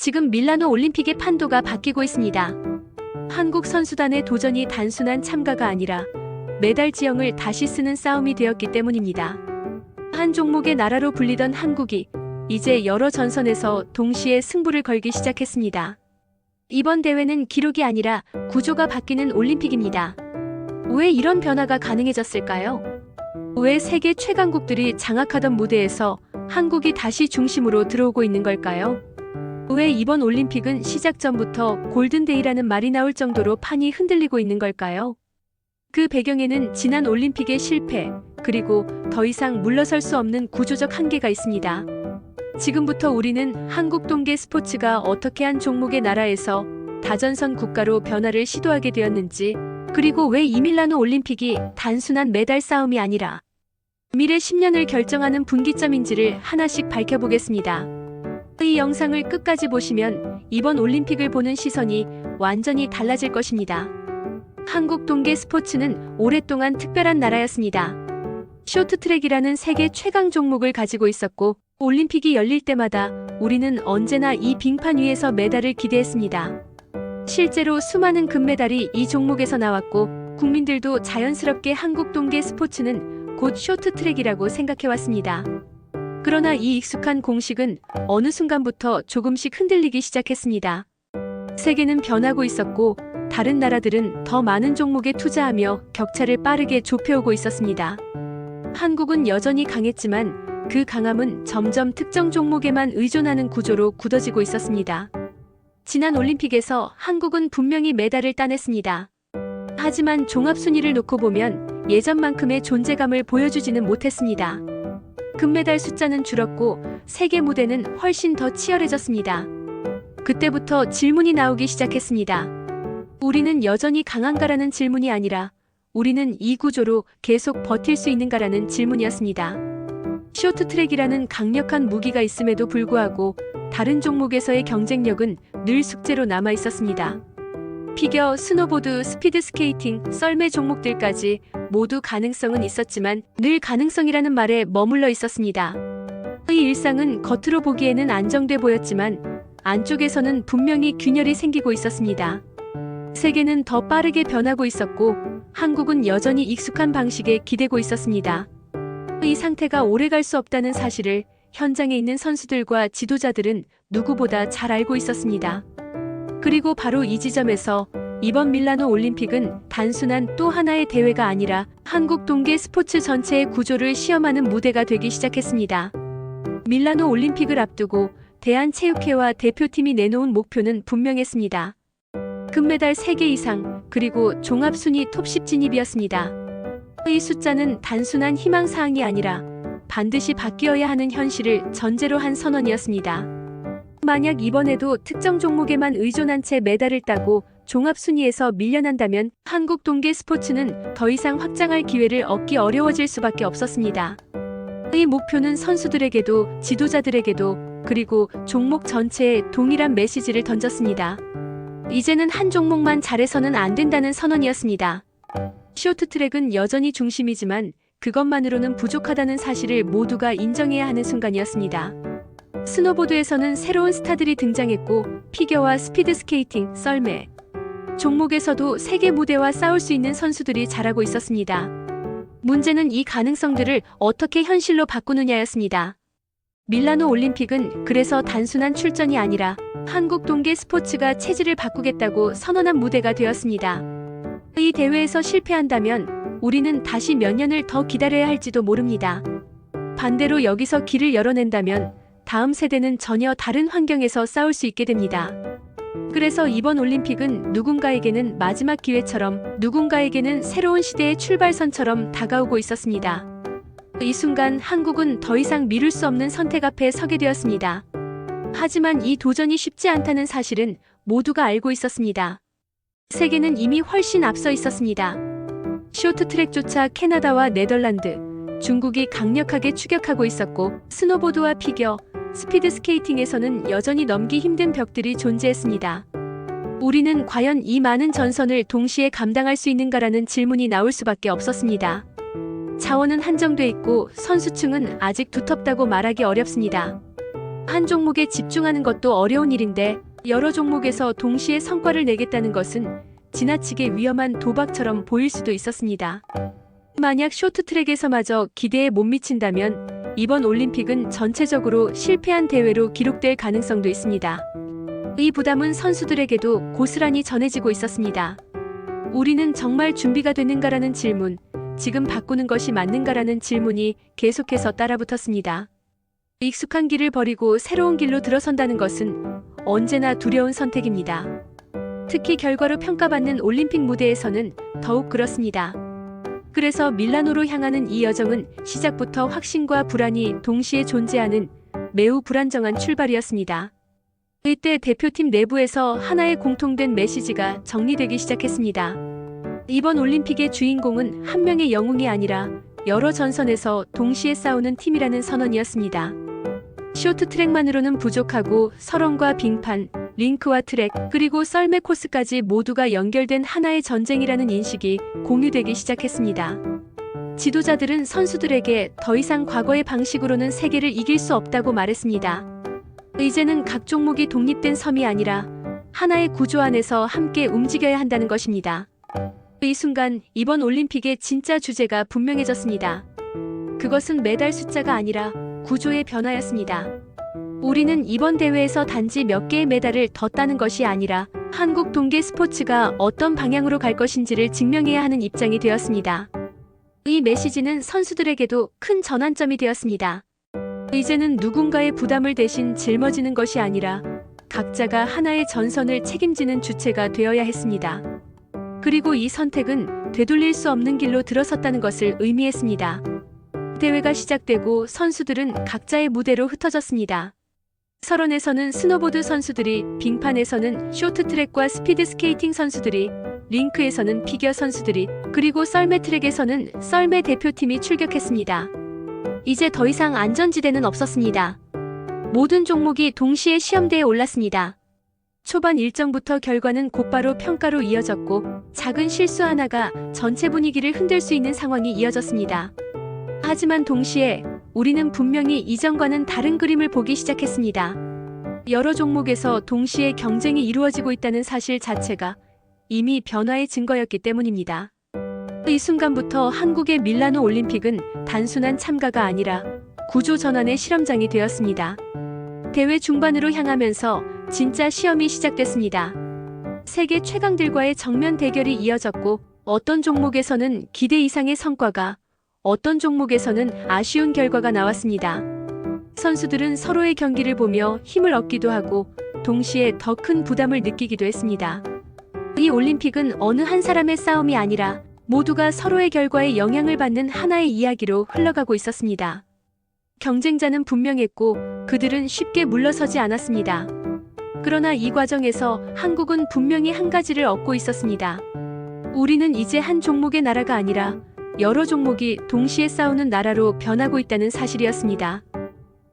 지금 밀라노 올림픽의 판도가 바뀌고 있습니다. 한국 선수단의 도전이 단순한 참가가 아니라 메달 지형을 다시 쓰는 싸움이 되었기 때문입니다. 한 종목의 나라로 불리던 한국이 이제 여러 전선에서 동시에 승부를 걸기 시작했습니다. 이번 대회는 기록이 아니라 구조가 바뀌는 올림픽입니다. 왜 이런 변화가 가능해졌을까요? 왜 세계 최강국들이 장악하던 무대에서 한국이 다시 중심으로 들어오고 있는 걸까요? 왜 이번 올림픽은 시작 전부터 골든데이라는 말이 나올 정도로 판이 흔들리고 있는 걸까요? 그 배경에는 지난 올림픽의 실패, 그리고 더 이상 물러설 수 없는 구조적 한계가 있습니다. 지금부터 우리는 한국 동계 스포츠가 어떻게 한 종목의 나라에서 다전선 국가로 변화를 시도하게 되었는지, 그리고 왜 이밀라노 올림픽이 단순한 메달 싸움이 아니라 미래 10년을 결정하는 분기점인지를 하나씩 밝혀보겠습니다. 이 영상을 끝까지 보시면 이번 올림픽을 보는 시선이 완전히 달라질 것입니다. 한국 동계 스포츠는 오랫동안 특별한 나라였습니다. 쇼트트랙이라는 세계 최강 종목을 가지고 있었고 올림픽이 열릴 때마다 우리는 언제나 이 빙판 위에서 메달을 기대했습니다. 실제로 수많은 금메달이 이 종목에서 나왔고 국민들도 자연스럽게 한국 동계 스포츠는 곧 쇼트트랙이라고 생각해왔습니다. 그러나 이 익숙한 공식은 어느 순간부터 조금씩 흔들리기 시작했습니다. 세계는 변하고 있었고 다른 나라들은 더 많은 종목에 투자하며 격차를 빠르게 좁혀오고 있었습니다. 한국은 여전히 강했지만 그 강함은 점점 특정 종목에만 의존하는 구조로 굳어지고 있었습니다. 지난 올림픽에서 한국은 분명히 메달을 따냈습니다. 하지만 종합 순위를 놓고 보면 예전만큼의 존재감을 보여주지는 못했습니다. 금메달 숫자는 줄었고 세계 무대는 훨씬 더 치열해졌습니다. 그때부터 질문이 나오기 시작했습니다. 우리는 여전히 강한가라는 질문이 아니라 우리는 이 구조로 계속 버틸 수 있는가라는 질문이었습니다. 쇼트트랙이라는 강력한 무기가 있음에도 불구하고 다른 종목에서의 경쟁력은 늘 숙제로 남아 있었습니다. 피겨, 스노보드, 스피드 스케이팅, 썰매 종목들까지 모두 가능성은 있었지만 늘 가능성이라는 말에 머물러 있었습니다. 이 일상은 겉으로 보기에는 안정돼 보였지만 안쪽에서는 분명히 균열이 생기고 있었습니다. 세계는 더 빠르게 변하고 있었고 한국은 여전히 익숙한 방식에 기대고 있었습니다. 이 상태가 오래 갈 수 없다는 사실을 현장에 있는 선수들과 지도자들은 누구보다 잘 알고 있었습니다. 그리고 바로 이 지점에서 이번 밀라노 올림픽은 단순한 또 하나의 대회가 아니라 한국 동계 스포츠 전체의 구조를 시험하는 무대가 되기 시작했습니다. 밀라노 올림픽을 앞두고 대한체육회와 대표팀이 내놓은 목표는 분명했습니다. 금메달 3개 이상, 그리고 종합순위 톱10 진입이었습니다. 이 숫자는 단순한 희망사항이 아니라 반드시 바뀌어야 하는 현실을 전제로 한 선언이었습니다. 만약 이번에도 특정 종목에만 의존한 채 메달을 따고 종합순위에서 밀려난다면 한국 동계 스포츠는 더 이상 확장할 기회를 얻기 어려워질 수밖에 없었습니다. 이 목표는 선수들에게도 지도자들에게도 그리고 종목 전체에 동일한 메시지를 던졌습니다. 이제는 한 종목만 잘해서는 안 된다는 선언이었습니다. 쇼트트랙은 여전히 중심이지만 그것만으로는 부족하다는 사실을 모두가 인정해야 하는 순간이었습니다. 스노보드에서는 새로운 스타들이 등장했고 피겨와 스피드 스케이팅, 썰매 종목에서도 세계 무대와 싸울 수 있는 선수들이 자라고 있었습니다. 문제는 이 가능성들을 어떻게 현실로 바꾸느냐였습니다. 밀라노 올림픽은 그래서 단순한 출전이 아니라 한국 동계 스포츠가 체질을 바꾸겠다고 선언한 무대가 되었습니다. 이 대회에서 실패한다면 우리는 다시 몇 년을 더 기다려야 할지도 모릅니다. 반대로 여기서 길을 열어낸다면 다음 세대는 전혀 다른 환경에서 싸울 수 있게 됩니다. 그래서 이번 올림픽은 누군가에게는 마지막 기회처럼 누군가에게는 새로운 시대의 출발선처럼 다가오고 있었습니다. 이 순간 한국은 더 이상 미룰 수 없는 선택 앞에 서게 되었습니다. 하지만 이 도전이 쉽지 않다는 사실은 모두가 알고 있었습니다. 세계는 이미 훨씬 앞서 있었습니다. 쇼트트랙조차 캐나다와 네덜란드, 중국이 강력하게 추격하고 있었고 스노보드와 피겨, 스피드 스케이팅에서는 여전히 넘기 힘든 벽들이 존재했습니다. 우리는 과연 이 많은 전선을 동시에 감당할 수 있는가라는 질문이 나올 수밖에 없었습니다. 자원은 한정돼 있고 선수층은 아직 두텁다고 말하기 어렵습니다. 한 종목에 집중하는 것도 어려운 일인데 여러 종목에서 동시에 성과를 내겠다는 것은 지나치게 위험한 도박처럼 보일 수도 있었습니다. 만약 쇼트트랙에서마저 기대에 못 미친다면 이번 올림픽은 전체적으로 실패한 대회로 기록될 가능성도 있습니다. 이 부담은 선수들에게도 고스란히 전해지고 있었습니다. 우리는 정말 준비가 됐는가라는 질문, 지금 바꾸는 것이 맞는가라는 질문이 계속해서 따라붙었습니다. 익숙한 길을 버리고 새로운 길로 들어선다는 것은 언제나 두려운 선택입니다. 특히 결과로 평가받는 올림픽 무대에서는 더욱 그렇습니다. 그래서 밀라노로 향하는 이 여정은 시작부터 확신과 불안이 동시에 존재하는 매우 불안정한 출발이었습니다. 이때 대표팀 내부에서 하나의 공통된 메시지가 정리되기 시작했습니다. 이번 올림픽의 주인공은 한 명의 영웅이 아니라 여러 전선에서 동시에 싸우는 팀이라는 선언이었습니다. 쇼트트랙만으로는 부족하고 설원과 빙판, 링크와 트랙, 그리고 썰매 코스까지 모두가 연결된 하나의 전쟁이라는 인식이 공유되기 시작했습니다. 지도자들은 선수들에게 더 이상 과거의 방식으로는 세계를 이길 수 없다고 말했습니다. 이제는 각 종목이 독립된 섬이 아니라 하나의 구조 안에서 함께 움직여야 한다는 것입니다. 이 순간 이번 올림픽의 진짜 주제가 분명해졌습니다. 그것은 메달 숫자가 아니라 구조의 변화였습니다. 우리는 이번 대회에서 단지 몇 개의 메달을 더 따는 것이 아니라 한국 동계 스포츠가 어떤 방향으로 갈 것인지를 증명해야 하는 입장이 되었습니다. 이 메시지는 선수들에게도 큰 전환점이 되었습니다. 이제는 누군가의 부담을 대신 짊어지는 것이 아니라 각자가 하나의 전선을 책임지는 주체가 되어야 했습니다. 그리고 이 선택은 되돌릴 수 없는 길로 들어섰다는 것을 의미했습니다. 대회가 시작되고 선수들은 각자의 무대로 흩어졌습니다. 설원에서는 스노보드 선수들이, 빙판에서는 쇼트트랙과 스피드 스케이팅 선수들이, 링크에서는 피겨 선수들이, 그리고 썰매 트랙에서는 썰매 대표팀이 출격했습니다. 이제 더 이상 안전지대는 없었습니다. 모든 종목이 동시에 시험대에 올랐습니다. 초반 일정부터 결과는 곧바로 평가로 이어졌고 작은 실수 하나가 전체 분위기를 흔들 수 있는 상황이 이어졌습니다. 하지만 동시에 우리는 분명히 이전과는 다른 그림을 보기 시작했습니다. 여러 종목에서 동시에 경쟁이 이루어지고 있다는 사실 자체가 이미 변화의 증거였기 때문입니다. 이 순간부터 한국의 밀라노 올림픽은 단순한 참가가 아니라 구조 전환의 실험장이 되었습니다. 대회 중반으로 향하면서 진짜 시험이 시작됐습니다. 세계 최강들과의 정면 대결이 이어졌고 어떤 종목에서는 기대 이상의 성과가 어떤 종목에서는 아쉬운 결과가 나왔습니다. 선수들은 서로의 경기를 보며 힘을 얻기도 하고 동시에 더 큰 부담을 느끼기도 했습니다. 이 올림픽은 어느 한 사람의 싸움이 아니라 모두가 서로의 결과에 영향을 받는 하나의 이야기로 흘러가고 있었습니다. 경쟁자는 분명했고 그들은 쉽게 물러서지 않았습니다. 그러나 이 과정에서 한국은 분명히 한 가지를 얻고 있었습니다. 우리는 이제 한 종목의 나라가 아니라 여러 종목이 동시에 싸우는 나라로 변하고 있다는 사실이었습니다.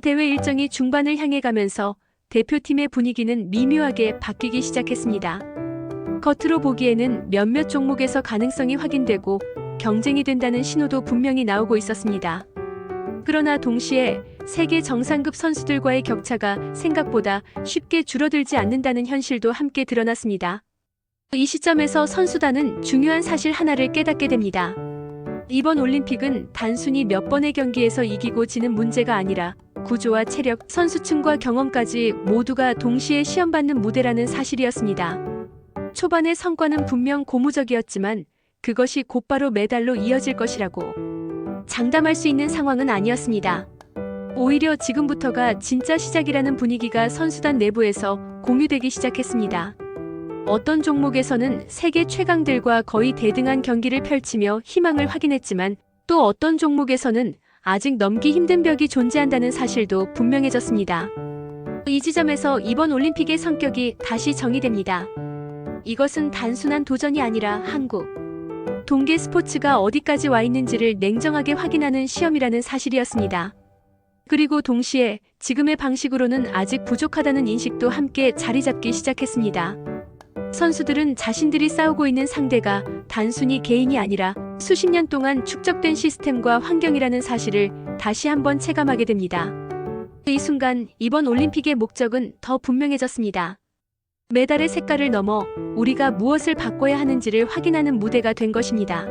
대회 일정이 중반을 향해 가면서 대표팀의 분위기는 미묘하게 바뀌기 시작했습니다. 겉으로 보기에는 몇몇 종목에서 가능성이 확인되고 경쟁이 된다는 신호도 분명히 나오고 있었습니다. 그러나 동시에 세계 정상급 선수들과의 격차가 생각보다 쉽게 줄어들지 않는다는 현실도 함께 드러났습니다. 이 시점에서 선수단은 중요한 사실 하나를 깨닫게 됩니다. 이번 올림픽은 단순히 몇 번의 경기에서 이기고 지는 문제가 아니라 구조와 체력, 선수층과 경험까지 모두가 동시에 시험받는 무대라는 사실이었습니다. 초반의 성과는 분명 고무적이었지만 그것이 곧바로 메달로 이어질 것이라고 장담할 수 있는 상황은 아니었습니다. 오히려 지금부터가 진짜 시작이라는 분위기가 선수단 내부에서 공유되기 시작했습니다. 어떤 종목에서는 세계 최강들과 거의 대등한 경기를 펼치며 희망을 확인했지만 또 어떤 종목에서는 아직 넘기 힘든 벽이 존재한다는 사실도 분명해졌습니다. 이 지점에서 이번 올림픽의 성격이 다시 정의됩니다. 이것은 단순한 도전이 아니라 한국 동계 스포츠가 어디까지 와 있는지를 냉정하게 확인하는 시험이라는 사실이었습니다. 그리고 동시에 지금의 방식으로는 아직 부족하다는 인식도 함께 자리 잡기 시작했습니다. 선수들은 자신들이 싸우고 있는 상대가 단순히 개인이 아니라 수십 년 동안 축적된 시스템과 환경이라는 사실을 다시 한번 체감하게 됩니다. 이 순간 이번 올림픽의 목적은 더 분명해졌습니다. 메달의 색깔을 넘어 우리가 무엇을 바꿔야 하는지를 확인하는 무대가 된 것입니다.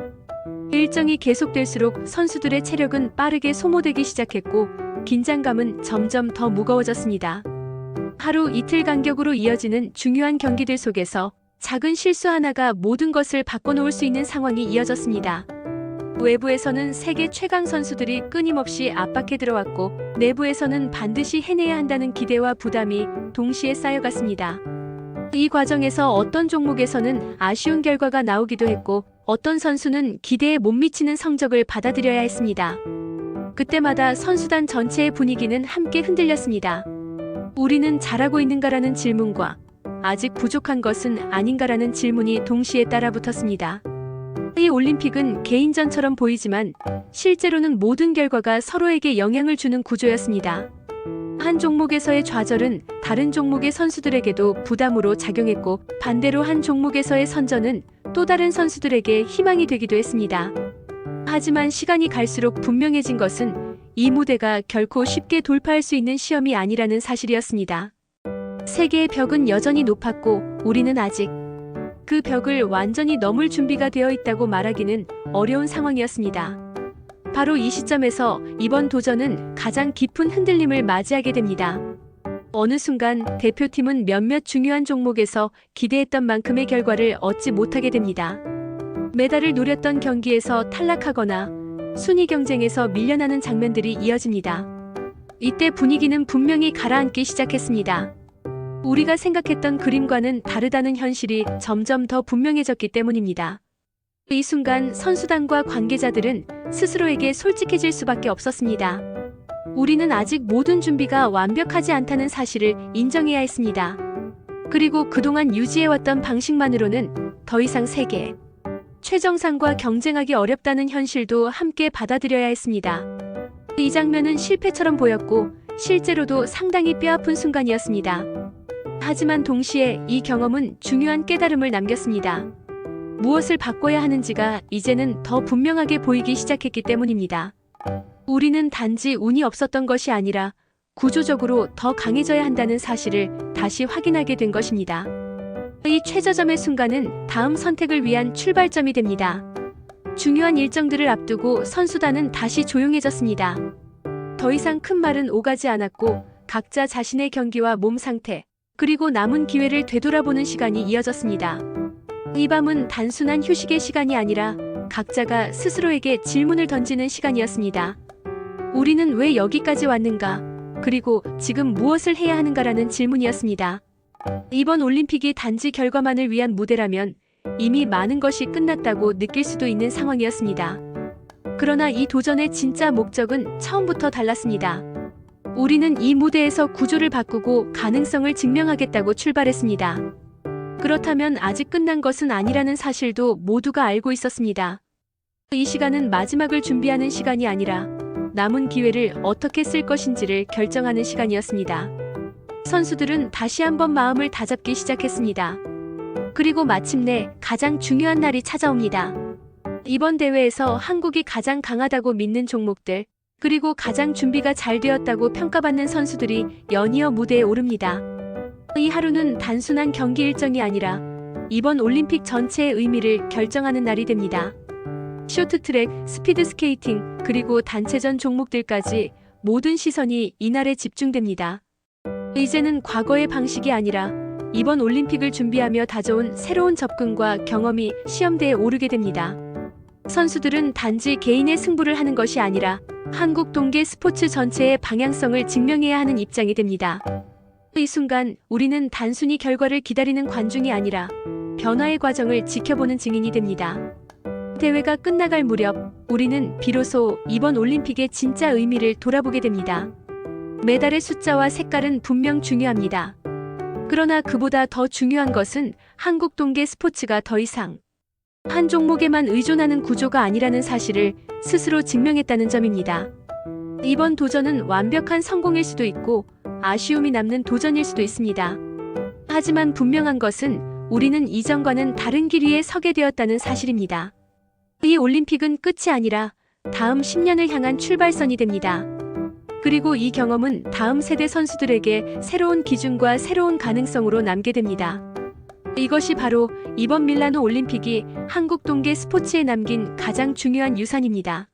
일정이 계속될수록 선수들의 체력은 빠르게 소모되기 시작했고 긴장감은 점점 더 무거워졌습니다. 하루 이틀 간격으로 이어지는 중요한 경기들 속에서 작은 실수 하나가 모든 것을 바꿔놓을 수 있는 상황이 이어졌습니다. 외부에서는 세계 최강 선수들이 끊임없이 압박해 들어왔고 내부에서는 반드시 해내야 한다는 기대와 부담이 동시에 쌓여갔습니다. 이 과정에서 어떤 종목에서는 아쉬운 결과가 나오기도 했고 어떤 선수는 기대에 못 미치는 성적을 받아들여야 했습니다. 그때마다 선수단 전체의 분위기는 함께 흔들렸습니다. 우리는 잘하고 있는가라는 질문과 아직 부족한 것은 아닌가라는 질문이 동시에 따라붙었습니다. 이 올림픽은 개인전처럼 보이지만 실제로는 모든 결과가 서로에게 영향을 주는 구조였습니다. 한 종목에서의 좌절은 다른 종목의 선수들에게도 부담으로 작용했고 반대로 한 종목에서의 선전은 또 다른 선수들에게 희망이 되기도 했습니다. 하지만 시간이 갈수록 분명해진 것은 이 무대가 결코 쉽게 돌파할 수 있는 시험이 아니라는 사실이었습니다. 세계의 벽은 여전히 높았고 우리는 아직 그 벽을 완전히 넘을 준비가 되어 있다고 말하기는 어려운 상황이었습니다. 바로 이 시점에서 이번 도전은 가장 깊은 흔들림을 맞이하게 됩니다. 어느 순간 대표팀은 몇몇 중요한 종목에서 기대했던 만큼의 결과를 얻지 못하게 됩니다. 메달을 노렸던 경기에서 탈락하거나 순위 경쟁에서 밀려나는 장면들이 이어집니다. 이때 분위기는 분명히 가라앉기 시작했습니다. 우리가 생각했던 그림과는 다르다는 현실이 점점 더 분명해졌기 때문입니다. 이 순간 선수단과 관계자들은 스스로에게 솔직해질 수밖에 없었습니다. 우리는 아직 모든 준비가 완벽하지 않다는 사실을 인정해야 했습니다. 그리고 그동안 유지해왔던 방식만으로는 더 이상 세계 최정상과 경쟁하기 어렵다는 현실도 함께 받아들여야 했습니다. 이 장면은 실패처럼 보였고 실제로도 상당히 뼈아픈 순간이었습니다. 하지만 동시에 이 경험은 중요한 깨달음을 남겼습니다. 무엇을 바꿔야 하는지가 이제는 더 분명하게 보이기 시작했기 때문입니다. 우리는 단지 운이 없었던 것이 아니라 구조적으로 더 강해져야 한다는 사실을 다시 확인하게 된 것입니다. 이 최저점의 순간은 다음 선택을 위한 출발점이 됩니다. 중요한 일정들을 앞두고 선수단은 다시 조용해졌습니다. 더 이상 큰 말은 오가지 않았고 각자 자신의 경기와 몸 상태, 그리고 남은 기회를 되돌아보는 시간이 이어졌습니다. 이 밤은 단순한 휴식의 시간이 아니라 각자가 스스로에게 질문을 던지는 시간이었습니다. 우리는 왜 여기까지 왔는가? 그리고 지금 무엇을 해야 하는가라는 질문이었습니다. 이번 올림픽이 단지 결과만을 위한 무대라면 이미 많은 것이 끝났다고 느낄 수도 있는 상황이었습니다. 그러나 이 도전의 진짜 목적은 처음부터 달랐습니다. 우리는 이 무대에서 구조를 바꾸고 가능성을 증명하겠다고 출발했습니다. 그렇다면 아직 끝난 것은 아니라는 사실도 모두가 알고 있었습니다. 이 시간은 마지막을 준비하는 시간이 아니라 남은 기회를 어떻게 쓸 것인지를 결정하는 시간이었습니다. 선수들은 다시 한번 마음을 다잡기 시작했습니다. 그리고 마침내 가장 중요한 날이 찾아옵니다. 이번 대회에서 한국이 가장 강하다고 믿는 종목들, 그리고 가장 준비가 잘 되었다고 평가받는 선수들이 연이어 무대에 오릅니다. 이 하루는 단순한 경기 일정이 아니라 이번 올림픽 전체의 의미를 결정하는 날이 됩니다. 쇼트트랙, 스피드 스케이팅, 그리고 단체전 종목들까지 모든 시선이 이날에 집중됩니다. 이제는 과거의 방식이 아니라 이번 올림픽을 준비하며 다져온 새로운 접근과 경험이 시험대에 오르게 됩니다. 선수들은 단지 개인의 승부를 하는 것이 아니라 한국 동계 스포츠 전체의 방향성을 증명해야 하는 입장이 됩니다. 이 순간 우리는 단순히 결과를 기다리는 관중이 아니라 변화의 과정을 지켜보는 증인이 됩니다. 대회가 끝나갈 무렵 우리는 비로소 이번 올림픽의 진짜 의미를 돌아보게 됩니다. 메달의 숫자와 색깔은 분명 중요합니다. 그러나 그보다 더 중요한 것은 한국 동계 스포츠가 더 이상 한 종목에만 의존하는 구조가 아니라는 사실을 스스로 증명했다는 점입니다. 이번 도전은 완벽한 성공일 수도 있고 아쉬움이 남는 도전일 수도 있습니다. 하지만 분명한 것은 우리는 이전과는 다른 길 위에 서게 되었다는 사실입니다. 이 올림픽은 끝이 아니라 다음 10년을 향한 출발선이 됩니다. 그리고 이 경험은 다음 세대 선수들에게 새로운 기준과 새로운 가능성으로 남게 됩니다. 이것이 바로 이번 밀라노 올림픽이 한국 동계 스포츠에 남긴 가장 중요한 유산입니다.